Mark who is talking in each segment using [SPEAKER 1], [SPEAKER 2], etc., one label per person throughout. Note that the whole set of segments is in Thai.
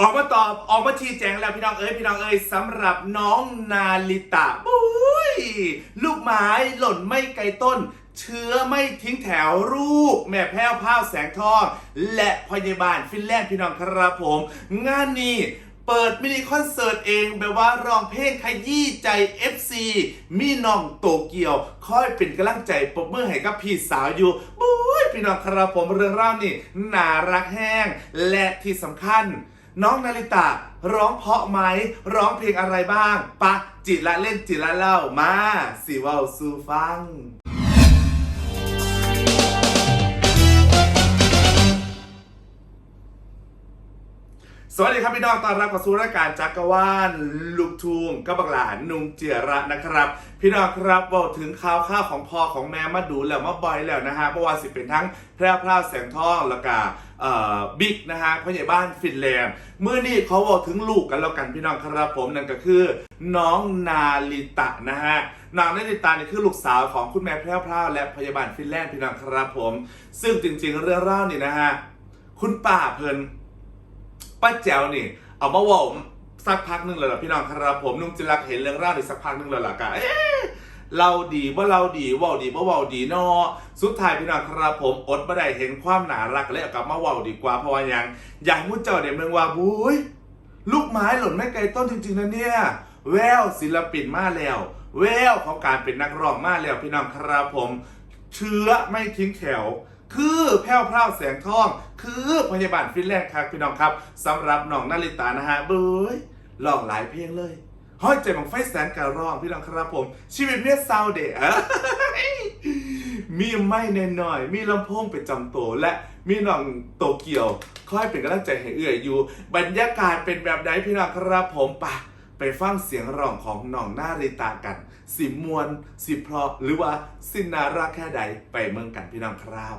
[SPEAKER 1] ออกมาตอบออกมาชี้แจงแล้วพี่น้องเอ้ยพี่น้องเอ้ยสำหรับน้องนาลิตะบุ้ยลูกไม้หล่นไม่ไกลต้น เชื้อไม่ทิ้งแถวลูกแม่แพ้วพ้าวแสงทอง และพยาบาลฟินแลนด์พี่น้องครับผม งานนี้เปิดมินิคอนเสิร์ตเองแบบว่าร้องเพลงขยี้ใจ FC มีน้องโตเกียวคอยเป็นกำลังใจปรบมือให้กับพี่สาวอยู่บุ้ยพี่น้องครับผมเรื่องราวนี่น่ารักแห้งและที่สำคัญ น้องนาริตะร้องเพราะไหมร้องเพลงอะไรบ้าง ปะจิละเล่นจิละเล่ามาสิเว้าสู่ฟัง สวัสดีครับพี่น้องต้อนรับเข้าสู่รายการจักรวาลลูกทุ่งกับบักหลานนุ่งเจียระนะครับ พี่น้องครับบอกถึงข่าวข้าวของพ่อของแม่มาดูแล้วมาบอยแล้วนะฮะเพราะว่าสิเป็นทั้งแพร่พราวแสงทองแล้วก็เอ่อบิ๊กนะฮะพ่อใหญ่บ้านฟินแลนด์เมื่อนี้เขาบอกถึงลูกกันแล้วกันพี่น้องครับผมนั่นก็คือ น้องนาลิตะนะฮะน้องนาลิตะนี่คือลูกสาวของคุณแม่แพร่พราวและพยาบาลฟินแลนด์พี่น้องครับผม ซึ่งจริง ๆ เรื่องเล่านี่นะฮะคุณป้าเพลิน ป้าแจ๋วนี่ เอามาว่าสักพักหนึ่งเลยเหรอพี่น้องครับผมนุ่งจิรักเห็นเรื่องราวนี่สักพักหนึ่งเลยเหรอกะเอ๊ะเราดีว่าเราดีว่าดีว่าว่าดีเนาะสุดท้ายพี่น้องครับผมอดไม่ได้เห็นความหนารักเลยเอากลับมาว่าดีกว่าเพราะว่ายังอย่างมุ้เจ้าเด็กเมืองว่าบุ้ยลูกไม้หล่นไม่ไกลต้นจริงๆนะเนี่ย แววศิลปินมาแล้ว แววของการเป็นนักร้องมาแล้วพี่น้องครับผม เชื้อไม่ทิ้งแถว คือแพ้วพราวแสงทอง คือพยาบาลฟินแลนด์ครับพี่น้องครับสำหรับน้องนาริตานะฮะเบ้ยร้องหลายเพลงเลยห้อยใจบังไฟแสนการร้องพี่น้องครับผม ชีวิตเมียซาวเดะมีไม่แน่หน่อย มีลำโพงเป็นจำโตและมีน้องโตเกียวคอยเป็นกำลังใจให้เอื่อยอยู่ บรรยากาศเป็นแบบไหนพี่น้องครับผมปะไปฟังเสียงร้องของน้องนาริตากัน สิมวน สิเพราะหรือว่าสินารักแค่ใดไปเมืองกันพี่น้องครับ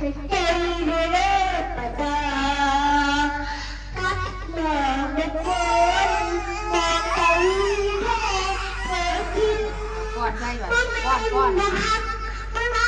[SPEAKER 2] กับหน่อเป็นคนมาใครให้เธอคิด
[SPEAKER 3] ก่อนใช่ไหม
[SPEAKER 2] ว่า
[SPEAKER 3] ก่อน
[SPEAKER 2] ไม่
[SPEAKER 3] ก่อน
[SPEAKER 2] นะครับมามา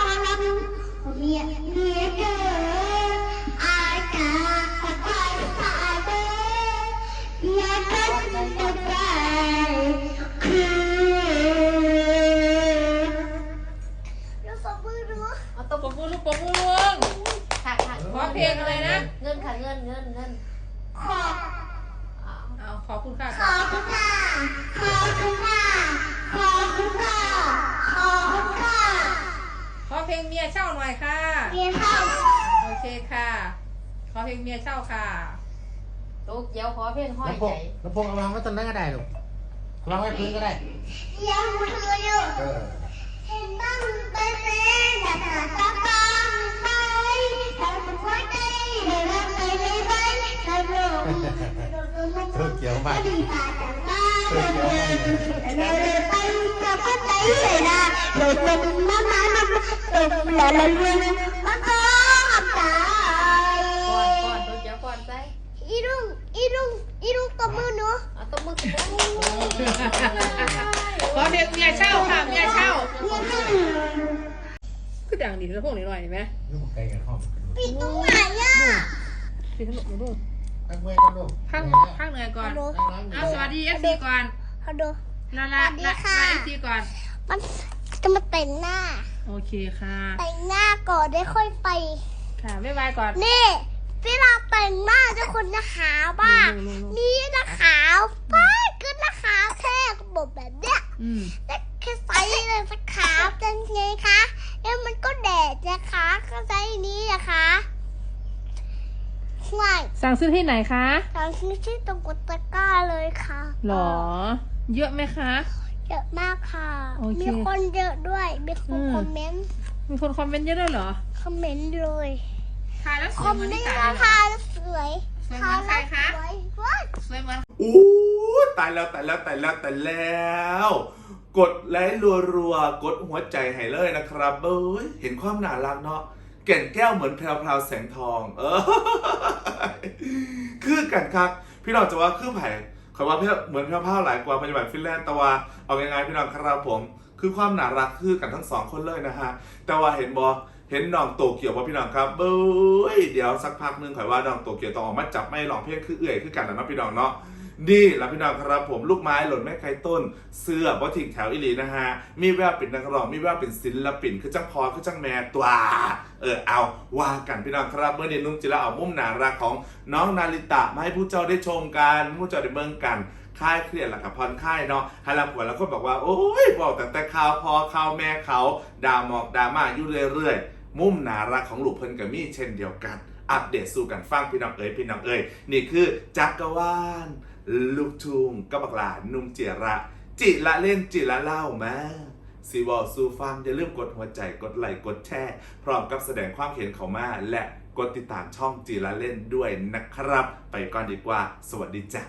[SPEAKER 2] มาลำเมีย เพ
[SPEAKER 4] ลงอะไรนะ
[SPEAKER 3] เงินค่ะเงินเงินเงิน
[SPEAKER 2] ขอบ
[SPEAKER 3] อ้าว
[SPEAKER 4] เอาขอบคุณค่ะ
[SPEAKER 2] ขอบคุณค่ะขอบคุณค่ะขอบคุณค่ะขอบคุณค่ะ
[SPEAKER 4] ขอเพลงเมียเช่าหน่อยค่ะ
[SPEAKER 2] เรียนเข้า
[SPEAKER 4] โอเคค่ะ ขอเพลงเมียเช่าค่ะ
[SPEAKER 3] ตุ๊กเจียวขอเพลงห้อย
[SPEAKER 5] ลำโพ
[SPEAKER 3] ใจ
[SPEAKER 5] งลำโพงเอาวางไว้ตรงนั้นก็ได้ลูกวางไว้พื้นก็ได้
[SPEAKER 2] ยังมืออยู่
[SPEAKER 5] เออ
[SPEAKER 2] เห็นบ้างเป็นเป็นแต่หา เกี่
[SPEAKER 5] ยวมาก
[SPEAKER 2] ดีตาจังบ้าเดินเดินเดินไปจะพัดใจเลยนะเดินลงมามามาเดินละละละมาก็ตา
[SPEAKER 3] ก่อน
[SPEAKER 2] ย
[SPEAKER 3] ก่อนตุ๊กเจียวก่อนใจ
[SPEAKER 2] อีรุ่งอีรุ่งอีรุ่งตบมือหนู
[SPEAKER 3] เอาตัวมือตัวมือ
[SPEAKER 4] ขอเพลงเมียเช่าค่ะเมียเช่า
[SPEAKER 2] เรียนหนึ่ง
[SPEAKER 4] คือดังดีแล้วพกหน่อยเห็นไหม
[SPEAKER 5] ไกลกันห้อง
[SPEAKER 2] ปิดตรงไหนอะ
[SPEAKER 4] พี่ขนมห นูลูก
[SPEAKER 5] ตั้งเมื่อยกันลูก
[SPEAKER 4] ข้างข้างเหนือก่อน
[SPEAKER 2] ฮัลโหล
[SPEAKER 4] เอาสวัสดีเอฟซีก่อน
[SPEAKER 2] ฮัลโหล
[SPEAKER 4] ลาลา
[SPEAKER 2] สวัสดี
[SPEAKER 4] ลา
[SPEAKER 2] ค่ะ
[SPEAKER 4] ลาเอฟซีก่อน
[SPEAKER 2] มันจะมาแต่งหน้า
[SPEAKER 4] โอเคค่ะ
[SPEAKER 2] แต่งหน้าก่อนได้ค่อยไป
[SPEAKER 4] ค่ะบ๊ายบายก่อน
[SPEAKER 2] นี่เวลาแต่งหน้าจะคนจะขาวบ้าง
[SPEAKER 4] ลุงลุงลุง
[SPEAKER 2] นี่จะขาวป้าก็จะขาวแค่กระบอกแบบเนี้ย
[SPEAKER 4] อืม
[SPEAKER 2] แต่แค่ใส่เลยจะขาวจังไงคะแล้วมันก็แดดนะคะก็ใส่นี้นะคะ ใช่
[SPEAKER 4] สั่งซื้อที่ไหนคะ
[SPEAKER 2] ตอนนี้ที่ตรงกดตะกร้าเลยค่ะ
[SPEAKER 4] หรอ เยอะไหมคะ
[SPEAKER 2] เยอะมากค่ะ
[SPEAKER 4] โอเค
[SPEAKER 2] มีคนเยอะด้วย มีคน
[SPEAKER 4] อืม
[SPEAKER 2] คอมเมนต์
[SPEAKER 4] มีคนคอมเมนต์เยอะด้วยเหรอ
[SPEAKER 2] คอมเมนต์เลยคมนี่ราคาสวย
[SPEAKER 4] สวยเหมือนใครคะ
[SPEAKER 2] สวยว้าว
[SPEAKER 4] สวยเหมือน
[SPEAKER 1] อู้ตายแล้วตายแล้วตายแล้วตายแล้ว กดไลค์รัวๆ กดหัวใจให้เลยนะครับเบ้ยเห็นความน่ารักเนาะ แก่นแก้วเหมือนแพรวๆแสงทอง เออ คือกันครับ พี่น้องจะว่าคือไผ่ขอยว่าเพื่อเหมือนแพรวๆหลายกว่าปัจจุบันฟินแลนด์ต่ว่าเอาง่ายๆพี่น้องครับผม คือความน่ารักคือกันทั้งสองคนเลยนะฮะ แต่ว่าเห็นบอเห็นน้องโตเกียวบ่พี่น้องครับเบ้ยเดี๋ยวสักพักนึงข่อยว่าน้องโตเกียวต้องออกมาจับไม่หลองเพลงคือเอื่อยคือกันนะเนาะพี่น้องเนาะ นี่หละพี่น้องครับผมลูกไม้หล่นแม่ไข่ต้น เสื้อบอทิงแถวอิลีนะฮะ มีแววเป็นนักร้อง มีแววเป็นศิลปินคือจังพอคือจังแม่ตัว เออเอาว่ากันพี่น้องครับ เมื่อนี้นุ่มจิระเอามุมนารักของน้องนาริตะมาให้ผู้เจ้าได้ชมกันผู้เจ้าได้เบิ่งกันคลายเครียดหลักกับพรคลายเนาะฮาลาผัวแล้วก็บอกว่า โอ้ยบอกแต่แต่ข่าวพอข่าวแม่เขาด่าหมอกด่ามาอยู่เรื่อยๆ มุ่มนารักของลูกเพิ่นกับมี่เช่นเดียวกัน อัปเดตสู่กันฟังพี่น้องเอ๋ยพี่น้องเอ๋ยนี่คือจักรวาล ลูกทุงกับบักหลานนุ่มเจียระ จิละเล่นจิละเล่ามาซีวอลซูฟังอย่าลืมกดหัวใจกดไลค์กดแชร์พร้อมกับแสดงความเห็นเขามา และกดติดตามช่องจีละเล่นด้วยนะครับ ไปก่อนดีกว่า สวัสดีจ้ะ